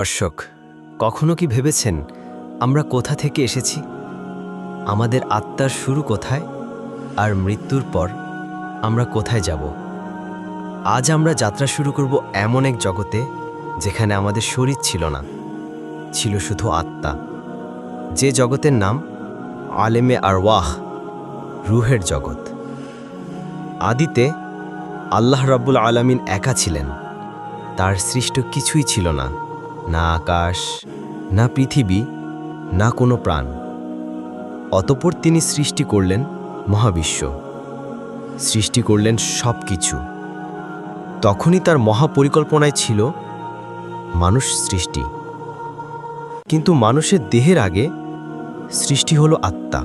দর্শক কখনো কি ভেবেছেন আমরা কোথা থেকে এসেছি? আমাদের আত্মার শুরু কোথায়? আর মৃত্যুর পর আমরা কোথায় যাব? আজ আমরা যাত্রা শুরু করব এমন এক জগতে যেখানে আমাদের শরীর ছিল না, ছিল শুধু আত্মা। যে জগতের নাম আলেমে আর ওয়াহ রুহের জগৎ। আদিতে আল্লাহ রাব্বুল আলামিন একা ছিলেন, তার সৃষ্ট কিছুই ছিল না। না আকাশ, না পৃথিবী, না কোনো প্রাণ। অতপর তিনি সৃষ্টি করলেন মহাবিশ্ব। সৃষ্টি করলেন সব কিছু তখনই তার মহাপরিকল্পনায় ছিল মানুষ সৃষ্টি। কিন্তু মানুষের দেহের আগে সৃষ্টি হলো আত্মা।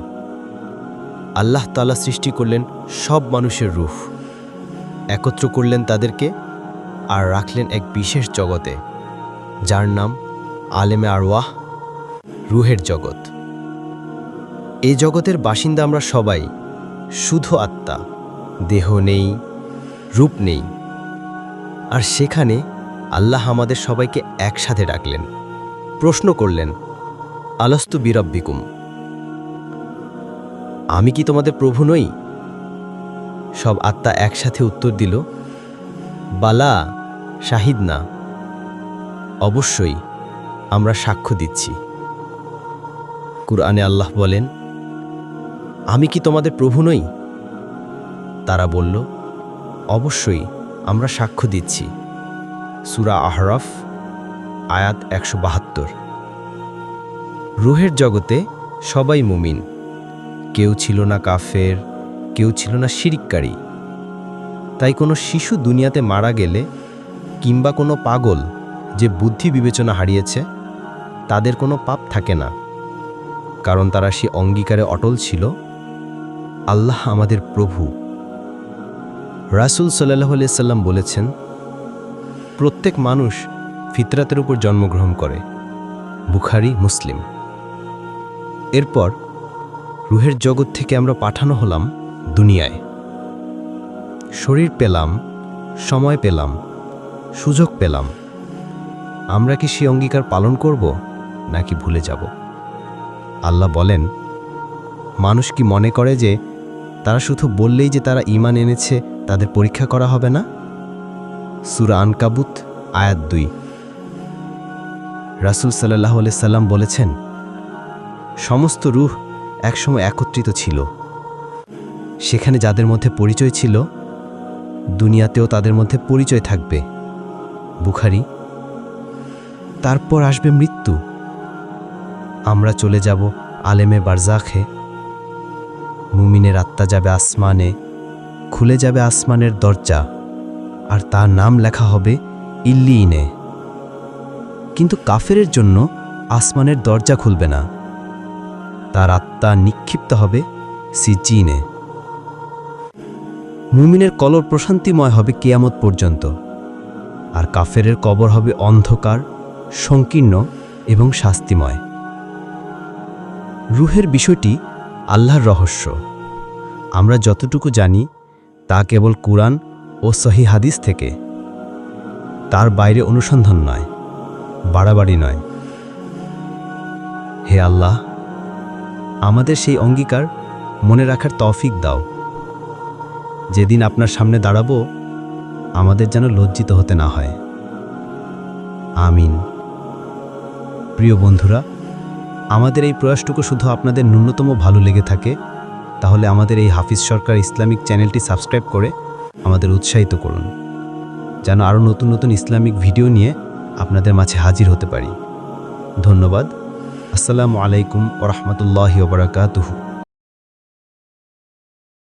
আল্লাহ তালা সৃষ্টি করলেন সব মানুষের রূহ একত্র করলেন তাদেরকে আর রাখলেন এক বিশেষ জগতে। যার নাম আলেমে আরওয়াহ, রুহের জগৎ। এই জগতের বাসিন্দা আমরা সবাই, শুধু আত্মা, দেহ নেই, রূপ নেই। আর সেখানে আল্লাহ আমাদের সবাইকে একসাথে ডাকলেন, প্রশ্ন করলেন, আলস্তু বিরব্বিকুম? আমি কি তোমাদের প্রভু নই? সব আত্মা একসাথে উত্তর দিল, বালা, শাহিদ না। অবশ্যই আমরা সাক্ষ্য দিচ্ছি। কুরআনে আল্লাহ বলেন, আমি কি তোমাদের প্রভু নই? তারা বলল, অবশ্যই আমরা সাক্ষ্য দিচ্ছি। সুরা আহরফ, আয়াত একশো বাহাত্তর। রুহের জগতে সবাই মুমিন। কেউ ছিল না কাফের, কেউ ছিল না শিরিককারী। তাই কোনো শিশু দুনিয়াতে মারা গেলে কিংবা কোনো পাগল যে বুদ্ধি বিবেচনা হারিয়েছে, তাদের কোনো পাপ থাকে না। কারণ তারা সে অঙ্গীকারে অটল ছিল। আল্লাহ আমাদের প্রভু। রাসুল সাল্লাহ সাল্লাম বলেছেন, প্রত্যেক মানুষ ফিতরাতের উপর জন্মগ্রহণ করে, বুখারি, মুসলিম। এরপর রুহের জগৎ থেকে আমরা পাঠানো হলাম দুনিয়ায়। শরীর পেলাম, সময় পেলাম, সুযোগ পেলাম। আমরা কি সে অঙ্গীকার পালন করব নাকি ভুলে যাব? আল্লাহ বলেন, মানুষ কি মনে করে যে তারা শুধু বললেই যে তারা ইমান এনেছে, তাদের পরীক্ষা করা হবে না? সুরা আনকাবুত, আয়াত দুই। রাসুল সাল্লাহ সাল্লাম বলেছেন, সমস্ত রুহ একসময় একত্রিত ছিল। সেখানে যাদের মধ্যে পরিচয় ছিল, দুনিয়াতেও তাদের মধ্যে পরিচয় থাকবে। বুখারি তারপর আসবে মৃত্যু। আমরা চলে যাব আলেমে বারজাখে। মুমিনের আত্মা যাবে আসমানে, খুলে যাবে আসমানের দরজা, আর তার নাম লেখা হবে ইল্লিইনে কিন্তু কাফেরের জন্য আসমানের দরজা খুলবে না। তার আত্মা নিক্ষিপ্ত হবে সিচিনে মুমিনের কলর প্রশান্তিময় হবে কেয়ামত পর্যন্ত, আর কাফেরের কবর হবে অন্ধকার সংকীর্ণ এবং শাস্তিময়। রুহের বিষয়টি আল্লাহর রহস্য। আমরা যতটুকু জানি, তা কেবল কুরআন ও সহি হাদিস থেকে। তার বাইরে অনুসন্ধান নয়, বাড়াবাড়ি নয়। হে আল্লাহ, আমাদের সেই অঙ্গীকার মনে রাখার তৌফিক দাও। যেদিন আপনার সামনে দাঁড়াবো, আমাদের যেন লজ্জিত হতে না হয়। আমিন। প্রিয় বন্ধুরা, আমাদের এই প্রয়াসটুকু শুধু আপনাদের ন্যূনতম ভালো লেগে থাকে, তাহলে আমাদের এই হাফিজ সরকার ইসলামিক চ্যানেলটি সাবস্ক্রাইব করে আমাদের উৎসাহিত করুন, যেন আরও নতুন নতুন ইসলামিক ভিডিও নিয়ে আপনাদের মাঝে হাজির হতে পারি। ধন্যবাদ। আসসালামু আলাইকুম ওরহমতুল্লাহ ওবরাকাতুহু